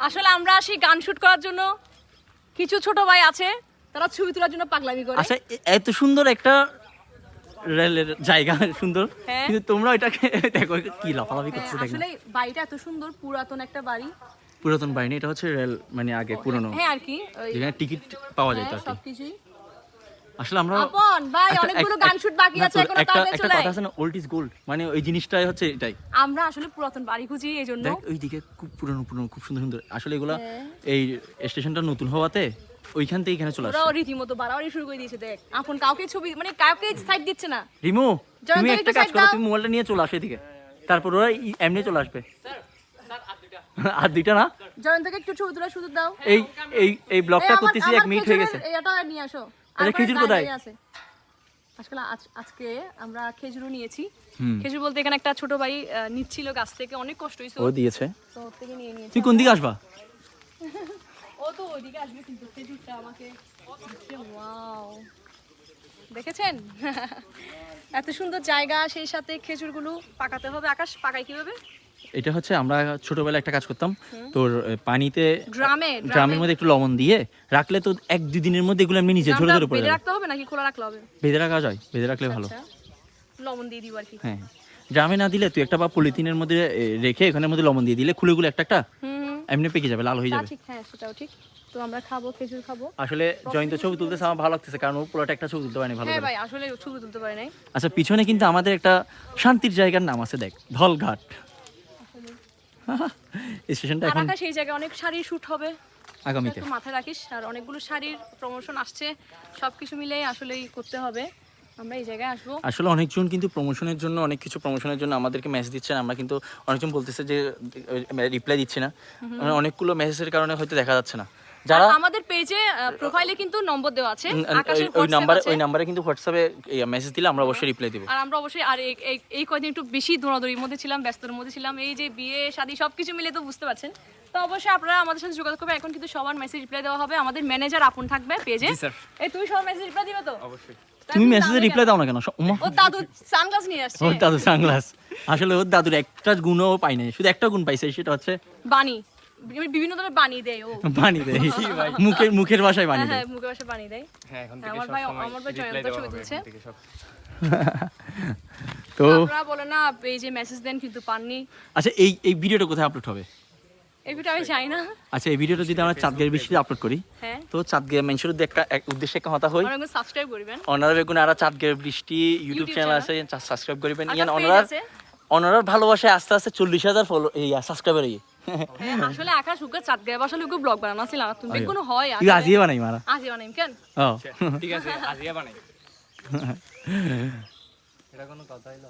আসলে আমরা সেই গান শুট করার জন্য কিছু ছোট ভাই আছে তারা ছবি তোলার জন্য পাগলামি করে। আচ্ছা এত সুন্দর একটা রেলের জায়গা সুন্দর। হ্যাঁ। কিন্তু তোমরা এটাকে দেখো কি লাফালাফি করছ দেখো। আসলে বাড়িটা এত সুন্দর পুরাতন একটা বাড়ি। পুরাতন বাড়ি এটা হচ্ছে রেল মানে আগে পুরনো। হ্যাঁ আর কি যেখানে টিকিট পাওয়া যায় হ্যাঁ, আর কি। সবকিছুই। আসলে আমরা আপন ভাই অনেকগুলো গান শুট বাকি আছে এখনও একটা কথা আছে না ওল্ড ইজ গোল্ড মানে ওই জিনিসটাই হচ্ছে এটাই। আমরা আসলে পুরাতন বাড়ি খুঁজি এই জন্য। দেখ ওইদিকে খুব পুরনো পুরনো খুব সুন্দর সুন্দর। আসলে এগুলা হ্যাঁ। এই স্টেশনটা নতুন হওয়াতে ওইখান থেকে এখানে চলে আসছে ওরাও রীতিমতো বাড়াবাড়ি শুরু করে দিয়েছে দেখ। আপন কাউকে ছবি মানে কাউকে সাইড দিচ্ছে না। রিমু তুমি একটা কাজ করো তুমি মোবাইলটা নিয়ে চলে আসো এদিকে। তারপর ওরা এমনি চলে আসবে। আর দুইটা না? জয়ন্তকে একটু ছবি তোলার সুযোগ দাও। এই এই এই ব্লগটা করতেছি এক মিনিট হয়ে গেছে। এটা নিয়ে আসো। খেজুর কোথায়? আসলে আজকে আমরা খেজুরও নিয়েছি। খেজুর বলতে এখানে একটা ছোট ভাই নিচ্ছিল গাছ থেকে অনেক কষ্ট হয়েছে। ও দিয়েছে। তো থেকে নিয়ে নিয়েছি তুই কোন দিকে আসবা? ও তো ওইদিকে আসবে কিন্তু খেজুরটা আমাকে দিচ্ছে, দেখেছেন? এত সুন্দর জায়গা সেই সাথে খেজুরগুলো পাকাতে হবে। আকাশ পাকাই কীভাবে? এটা হচ্ছে আমরা ছোটবেলায় একটা কাজ করতাম। তোর পানিতে ড্রামে ড্রামের মধ্যে একটু লবণ দিয়ে রাখলে তো এক দুই দিনের মধ্যে এগুলো এমনি নিচে ঝরে ঝরে পড়ে রাখতে হবে নাকি খোলা রাখলে হবে? বেঁধে রাখা যায় বেঁধে রাখলে ভালো। আচ্ছা। লবণ দিয়ে দিব আর কি। হ্যাঁ। ড্রামে না দিলে তুই একটা বা পলিথিনের মধ্যে রেখে এখানের মধ্যে লবণ দিয়ে দিলে খুলে খুলে একটা একটা এমনি পেকে যাবে লাল হয়ে যাবে। ঠিক হ্যাঁ সেটাও ঠিক। তো আমরা খাব খেজুর খাব। আসলে জয়ন্ত ছবি তুলতেছে আমার ভালো লাগতেছে কারণ ও পুরোটা একটা ছবি তুলতে পারেনি ভালো হ্যাঁ ভাই আসলে ছবি তুলতে পারে নাই। আচ্ছা পিছনে কিন্তু আমাদের একটা শান্তির জায়গার নাম আছে দেখ ধলঘাট। স্টেশনটা এখন সেই জায়গায় অনেক শাড়ির শুট হবে। আগামীতে। মাথায় রাখিস। আর অনেকগুলো শাড়ির প্রমোশন আসছে। সবকিছু মিলে আসলেই করতে হবে। আমরা এই জায়গায় আসব। আসলে অনেকজন কিন্তু প্রমোশনের জন্য অনেক কিছু প্রমোশনের জন্য আমাদেরকে মেসেজ দিচ্ছেন। আমরা কিন্তু অনেকজন বলতেছে যে রিপ্লাই দিচ্ছি না। মানে অনেকগুলো মেসেজের কারণে হয়তো দেখা যাচ্ছে না। যারা আমাদের পেজে প্রোফাইলে কিন্তু নম্বর দেওয়া আছে আকাশের ওই- ওই নাম্বারে ওই নাম্বারে কিন্তু হোয়াটসঅ্যাপে মেসেজ দিলে আমরা অবশ্যই রিপ্লাই দিব। আর আমরা অবশ্যই আর এই- কয়দিন একটু বেশি দৌড়াদৌড়ির মধ্যে ছিলাম ব্যস্তর মধ্যে ছিলাম এই যে বিয়ে শাদী সবকিছু মিলে তো বুঝতে পারছেন। তো অবশ্যই আপনারা আমাদের সাথে যোগাযোগ করবে এখন কিন্তু সবার মেসেজ রিপ্লাই দেওয়া হবে। আমাদের ম্যানেজার আপন থাকবে পেজে এই তুমি সবার মেসেজ রিপ্লাই দিবে তো? অবশ্যই। তুমি মেসেজে রিপ্লাই দাও না কেন? ও দাদু সানগ্লাস নিয়ে আসছে। ওর দাদু সানগ্লাস আসলে ওর দাদুর একটা গুণও পাই নাই। শুধু একটা গুণ পাইছে সেটা হচ্ছে বাণী। বিভিন্ন ধরনের বাণী দেয় ও। বানি দেয় মুখের মুখের ভাষায় বানি হ্যাঁ দেয় হ্যাঁ মুখে ভাষা বাণী দেয় হ্যাঁ এখন হ্যাঁ, থেকে আমার ভাই আমার ভাই জয়ন্ত ছবি তুলছে তো আপনারা বলে না এই যে মেসেজ দেন কিন্তু পাননি। আচ্ছা এই এই ভিডিওটা কোথায় আপলোড হবে? এই ভিডিও আমি জানি না। আচ্ছা এই ভিডিওটা যদি আমরা চাঁদগের বৃষ্টিতে আপলোড করি হ্যাঁ। তো চাঁদগে মানুষের উদ্দেশ্যে একটা এক উদ্দেশ্যে একটা কথা হই। অনেক সাবস্ক্রাইব করবেন। অনারা বেগুন আর চাঁদগের বৃষ্টি ইউটিউব চ্যানেল আছে সাবস্ক্রাইব করবেন। একটা ইয়ান page অনারার ভালোবাসায় আস্তে আস্তে চল্লিশ হাজার ফলো এই সাবস্ক্রাইবার আসলে আকাশ উকে চাঁদ গায়ে বসালে উকে ব্লগ বানানো ছিল না তুমি কোনো হয় তুই আজিয়ে বানাই মারা। আজি বানাইম কেন? ও। ঠিক আছে আজিয়া বানাই। এটা কোনো কথা হইল